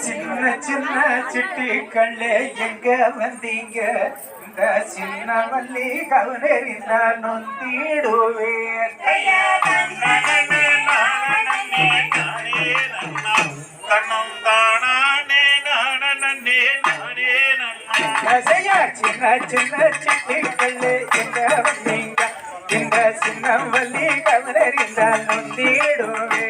சின்ன சின்ன சிட்டி கள்ளே எங்க வந்தீங்க இந்த சின்ன வள்ளி கவனறிந்தா நொந்திடுவேன் சின்ன சின்ன சிட்டி கள்ளே எங்க வந்தீங்க இந்த சின்ன வள்ளி நொந்திடுவேன்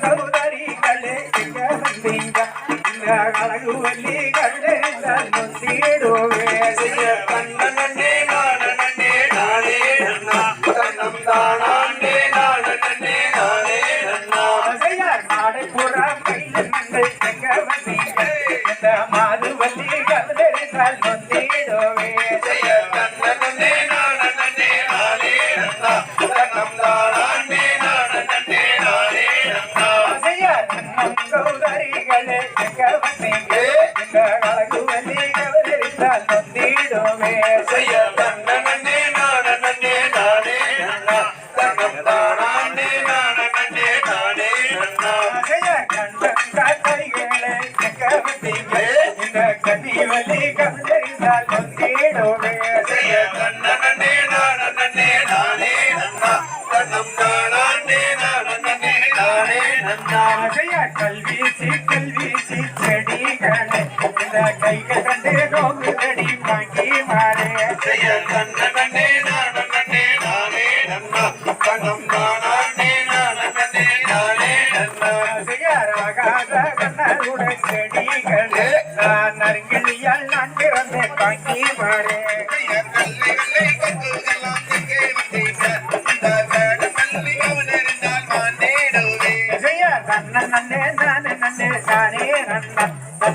சௌதரிகளே எங்க வந்தீங்க. இந்த அழகு வள்ளி நாடை புறா கையில் வந்தீங்க. இந்த மாதுவல்லி கவனறிந்தால் நொந்திடுவேன் ரசையார் சௌதரிகளே எங்க வந்தீங்க இந்த அழகு வள்ளி கவனறிந்தால் நொந்திடுவேன் ரசையார் கண்டம் காட்டைகளே எங்க வந்தீங்க இந்த கன்னிவல்லி கவனறிந்தால் நொந்திடுவேன் ஆசையார் கல்வீசி கல்வீசி செடிகளே இந்த கைகள் கண்டு நோக்குதடி வாங்கி மாறே. நான் நான் நானே நானே நன்னே நானே நன்னே தானே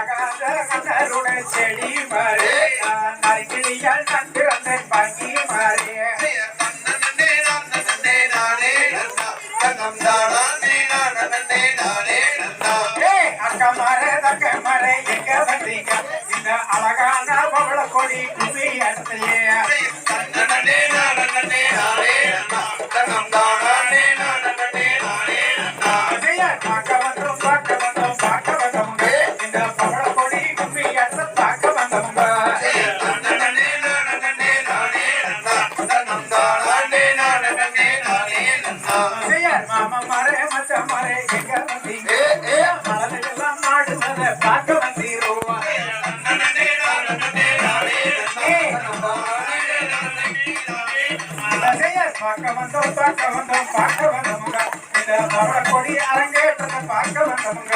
ஆசையார் ஆகாத கண்ணருட செடி மாறே நான் நறுங்கிழியால் நன்று வந்தேன் வாங்கி மாறே ஏய், பார்க்க வந்தோம், பார்க்க வந்தோம், பார்க்க வந்தவங்க. இந்த பவள கொடி அரங்கேற்றத்தை பார்க்க வந்தவங்க